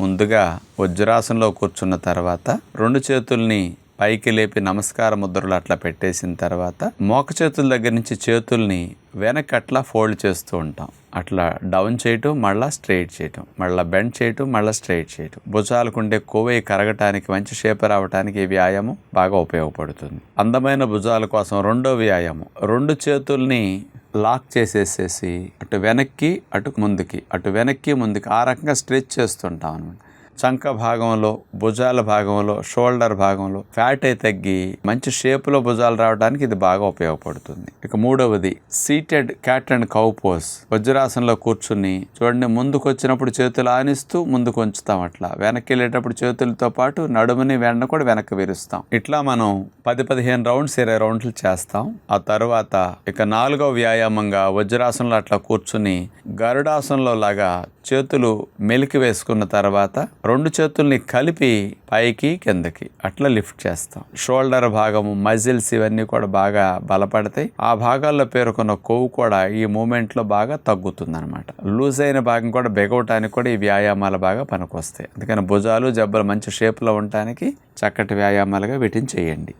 ముందుగా వజ్రాసనంలో కూర్చున్న తర్వాత రెండు చేతుల్ని పైకి లేపి నమస్కార ముద్రలు అట్లా పెట్టేసిన తర్వాత మోక చేతుల దగ్గర నుంచి చేతుల్ని వెనక్కి అట్లా ఫోల్డ్ చేస్తూ ఉంటాం. అట్లా డౌన్ చేయటం మళ్ళీ స్ట్రైట్ చేయటం మళ్ళీ బెండ్ చేయటం మళ్ళీ స్ట్రైట్ చేయటం. భుజాలకుండే కొవ్వయి కరగటానికి మంచి షేప్ రావటానికి ఈ వ్యాయామం బాగా ఉపయోగపడుతుంది. అందమైన భుజాల కోసం రెండో వ్యాయామం. రెండు చేతుల్ని లాక్ చేసేసేసి అటు వెనక్కి అటు ముందుకి అటు వెనక్కి ముందుకి ఆ రకంగా స్ట్రెచ్ చేస్తుంటాం అనమాట చంక భాగంలో భుజాల భాగంలో షోల్డర్ భాగంలో ఫ్యాట్ అయి తగ్గి మంచి షేపులో భుజాలు రావడానికి ఇది బాగా ఉపయోగపడుతుంది. ఇక మూడవది seated cat and cow pose. వజ్రాసనంలో కూర్చుని చూడండి ముందుకు వచ్చినప్పుడు చేతులు ఆనిస్తూ ముందుకు ఉంచుతాం అట్లా. వెనక్కి వెళ్ళేటప్పుడు చేతులతో పాటు నడుముని వెండ కూడా వెనక్కి విరుస్తాం. ఇట్లా మనం పది పదిహేను రౌండ్స్ ఇరవై రౌండ్లు చేస్తాం. ఆ తర్వాత ఇక నాలుగో వ్యాయామంగా వజ్రాసనంలో అట్లా కూర్చుని గరుడాసనంలో లాగా చేతులు మెలికి వేసుకున్న తర్వాత రెండు చేతుల్ని కలిపి పైకి కిందకి అట్లా లిఫ్ట్ చేస్తాం. షోల్డర్ భాగము మజిల్స్ ఇవన్నీ కూడా బాగా బలపడతాయి. ఆ భాగాల్లో పేరుకున్న కొవ్వు కూడా ఈ మూమెంట్లో బాగా తగ్గుతుంది అనమాట లూజ్ అయిన భాగం కూడా బెగవటానికి కూడా ఈ వ్యాయామాలు బాగా పనికొస్తాయి. అందుకని భుజాలు జబ్బలు మంచి షేప్లో ఉండటానికి చక్కటి వ్యాయామాలుగా వీటిని చేయండి.